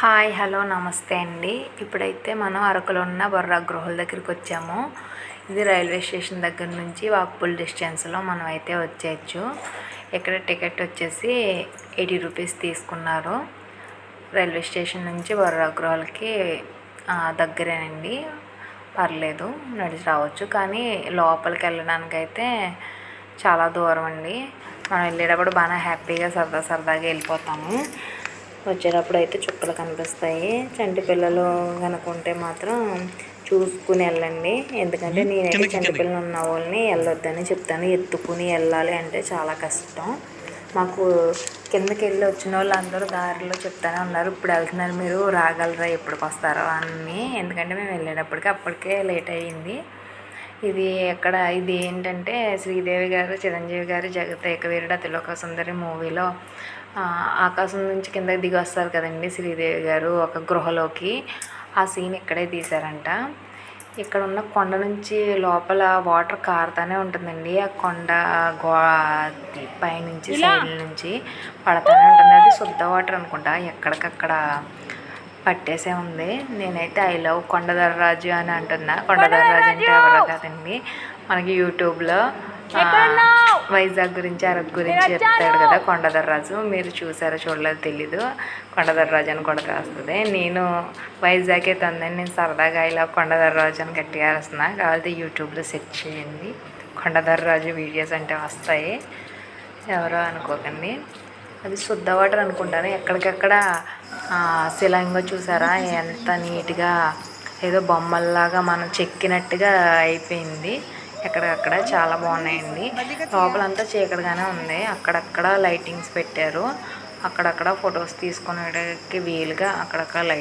Hi hello నమస్తే అండి. ఇప్పుడైతే మనం అరకులో ఉన్న బొర్రా గృహల దగ్గరికి వచ్చాము. ఇది రైల్వే స్టేషన్ దగ్గర నుంచి వాక్బుల్ డిస్టెన్స్లో మనం అయితే వచ్చేయచ్చు. ఇక్కడ టికెట్ వచ్చేసి ఎయిటీ రూపీస్ తీసుకున్నారు. రైల్వే స్టేషన్ నుంచి బొర్రా గృహాలకి దగ్గరేనండి. పర్లేదు నడిచి రావచ్చు. కానీ లోపలికి వెళ్ళడానికైతే చాలా దూరం అండి. మనం వెళ్ళేటప్పుడు బాగా హ్యాపీగా సరదా సరదాగా వెళ్ళిపోతాము. వచ్చేటప్పుడు అయితే చుక్కలు కనిపిస్తాయి. చంటి పిల్లలు కనుకుంటే మాత్రం చూసుకుని వెళ్ళండి. ఎందుకంటే నేనైతే చంటి పిల్లలు ఉన్న వాళ్ళని వెళ్ళొద్దని చెప్తాను. ఎత్తుకుని వెళ్ళాలి అంటే చాలా కష్టం. మాకు కిందకి వెళ్ళి వచ్చిన వాళ్ళు అందరూ దారిలో చెప్తానే ఉన్నారు. ఇప్పుడు వెళ్తున్నారు మీరు రాగలరా ఎప్పటికి వస్తారో అని ఎందుకంటే మేము వెళ్ళేటప్పటికి అప్పటికే లేట్ అయ్యింది. ఇది ఎక్కడ ఇది ఏంటంటే శ్రీదేవి గారు చిరంజీవి గారు జగత ఏకవీరుడు అతిలోక సుందరి మూవీలో ఆకాశం నుంచి కిందకి దిగి వస్తారు కదండి శ్రీదేవి గారు ఒక గృహలోకి. ఆ సీన్ ఇక్కడే తీశారంట. ఇక్కడ ఉన్న కొండ నుంచి లోపల వాటర్ కారుతూనే ఉంటుందండి. ఆ కొండ గో పైనుంచి సైడ్ నుంచి పడతానే ఉంటుంది. అది శుద్ధ వాటర్ అనుకుంటా. ఎక్కడికక్కడ పట్టేసే ఉంది. నేనైతే ఐ లవ్ కొండదర్రాజు అని అంటున్నా. కొండదర్రాజు అంటే ఎవరో కాదండి. మనకి యూట్యూబ్లో వైజాగ్ గురించి అరకు గురించి చెప్తాడు కదా కొండదర్రాజు మీరు చూసారో చూడలేదు తెలీదు. కొండదర్రాజు అని కూడా కాస్తుంది నేను వైజాగ్ అయితే ఉందని నేను సరదాగా ఇలా కొండదర్రాజు అని గట్టిగా వస్తున్నా కాబట్టి యూట్యూబ్లో సెర్చ్ చేయండి. కొండదర్రాజు వీడియోస్ అంటే వస్తాయి. ఎవరో అనుకోకండి. అది శుద్ధ వాటర్ అనుకుంటాను. ఎక్కడికెక్కడ శిలంగా చూసారా? ఎంత నీట్గా ఏదో బొమ్మల్లాగా మనం చెక్కినట్టుగా అయిపోయింది. ఎక్కడక్కడ చాలా బాగున్నాయండి. లోపలంతా చీకటిగానే ఉంది. అక్కడక్కడ లైటింగ్స్ పెట్టారు. అక్కడక్కడ ఫొటోస్ తీసుకునేకి వీలుగా అక్కడక్కడ లైట్